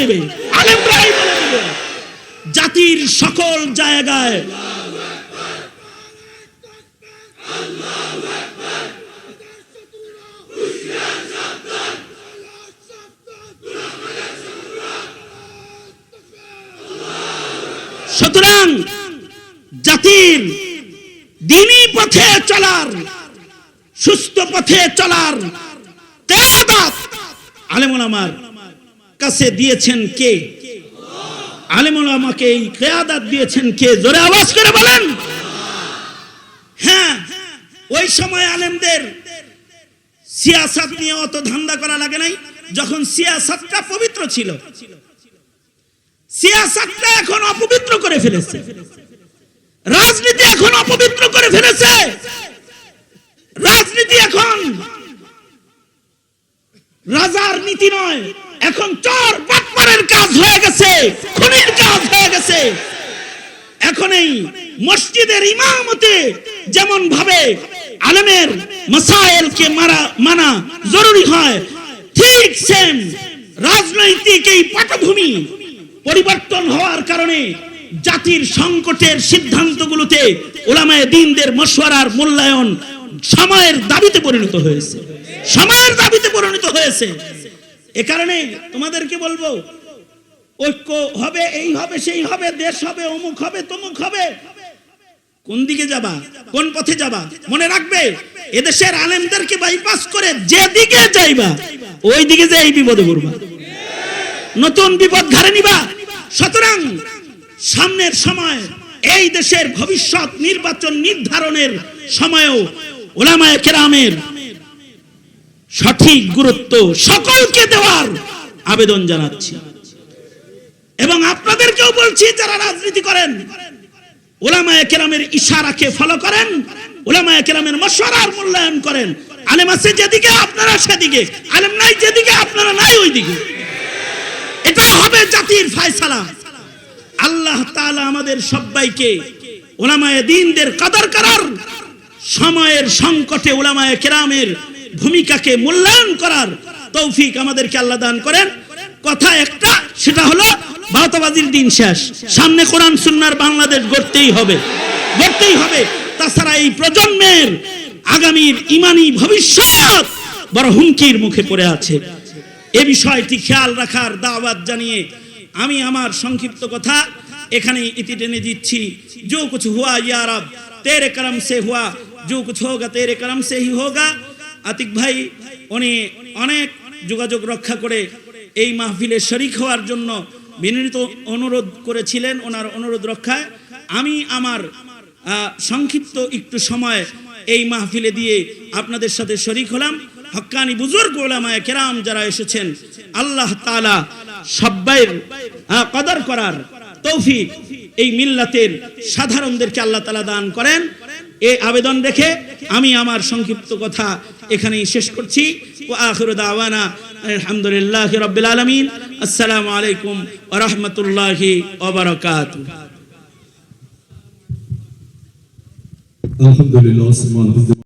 দেবে। জাতির সকল জায়গায় সুতরাং জাতির দিনী পথে চলার, সুস্থ পথে চলার তেলাবাত আলেমুল আমার কাছে দিয়েছেন কে? আলেমুল আমাকে এই কেয়াদাত দিয়েছেন কে? জোরে আওয়াজ করে বলেন। হ্যাঁ ওই সময় আলেমদের সিয়াসাত নিয়ে অত ধান্দা করা লাগে নাই। যখন সিয়াসাতটা পবিত্র ছিল, সিয়াসাতটা এখন অপবিত্র করে ফেলেছে। রাজনীতি এখন অপবিত্র করে ফেলেছে। রাজনীতি এখন রাজার নীতি নয়। এখন চর বাটপারের কাজ হয়ে গেছে, খুনির কাজ হয়ে গেছে। এখন এই মসজিদের ইমামতে যেমন ভাবে আলেমের মাসাইলকে মারা, মানা জরুরি হয়, ঠিক সেম রাজনৈতিক এই পটভূমি পরিবর্তন হওয়ার কারণে জাতির সংকটের সিদ্ধান্তগুলোতে ওলামায়ে দিনদের মশওয়ারার মূল্যায়ন সময়ের দাবিতে পরিণত হয়েছে। সময়ের দাবিতে পরিণত হয়েছে। এ কারণে তোমাদেরকে বলব, ঐক্য হবে, এই হবে, সেই হবে, দেশ হবে, অমুক হবে, তমুক হবে। কোন দিকে যাবা, কোন পথে যাবা, মনে রাখবে, এদেশের আলেমদেরকে বাইপাস করে যে দিকে যাইবা ওই দিকে যে এই বিপদে পড়বা। নতুন বিপদ ঘাড়ে নিবা। সুতরাং সামনের সময়, এই দেশের ভবিষ্যৎ নির্বাচন নির্ধারণের সময়ও ওলামায়ে কেরামের সঠিক গুরুত্ব সকলকে দেওয়ার আবেদন জানাচ্ছি। এবং আপনাদেরকেও বলছি, যারা রাজনীতি করেন, ওলামায়ে কেরামের ইশারাকে ফলো করেন, ওলামায়ে কেরামের মশওয়ারার মূল্যায়ন করেন। আলেম আছে যেদিকে, আপনারা সেদিকে। আলেম নাই যেদিকে, আপনারা নাই ওইদিকে। এটা হবে জাতির ফয়সালা। আল্লাহ তাআলা আমাদের সবাইকে ওলামায়ে দিনদের কদর করার সময়ের সংকটে ওলামায়ে কেরামের ভূমিকাকে মূল্যায়ন করার তৌফিক আমাদেরকে আল্লাহ দান করেন কথা একটা সেটা হলো বারোটাবাজির দিন শেষ সামনে কোরআন সুন্নার বাংলাদেশ গড়তেই হবে গড়তেই হবে তাছাড়া এই প্রজন্মের আগামীর ইমানি ভবিষ্যৎ বড় হুমকির মুখে পড়ে আছে এ বিষয়টি খেয়াল রাখার দাওয়াত জানিয়ে আমি আমার সংক্ষিপ্ত কথা এখানে ইতি টেনে দিচ্ছি जो कुछ हुआ या रब तेरे करम से हुआ जो कुछ होगा तेरे करम से ही होगा আতিক ভাই, উনি অনেক যোগাযোগ রক্ষা করে এই মাহফিলে শরিক হওয়ার জন্য বিনীত অনুরোধ করেছিলেন ওনার অনুরোধ রক্ষায়। আমি আমার সংক্ষিপ্ত একটু সময় এই মাহফিলে দিয়ে আপনাদের সাথে শরিক হলাম। হক্কানি বুজুর্গ ওলামায়ে কেরাম যারা এসেছেন, আল্লাহ তাআলা সব্বাইয়ের কদর করার তৌফিক এই মিল্লাতের সাধারণদেরকে আল্লাহ তাআলা দান করেন। এই আবেদন রেখে আমি আমার সংক্ষিপ্ত কথা এখানেই শেষ করছি। ও আখর দাওয়ানা আলহামদুলিল্লাহ রবিল আলমিন। আসসালামু আলাইকুম ওয়া ওবরকাত আলহামদুলিল্লাহ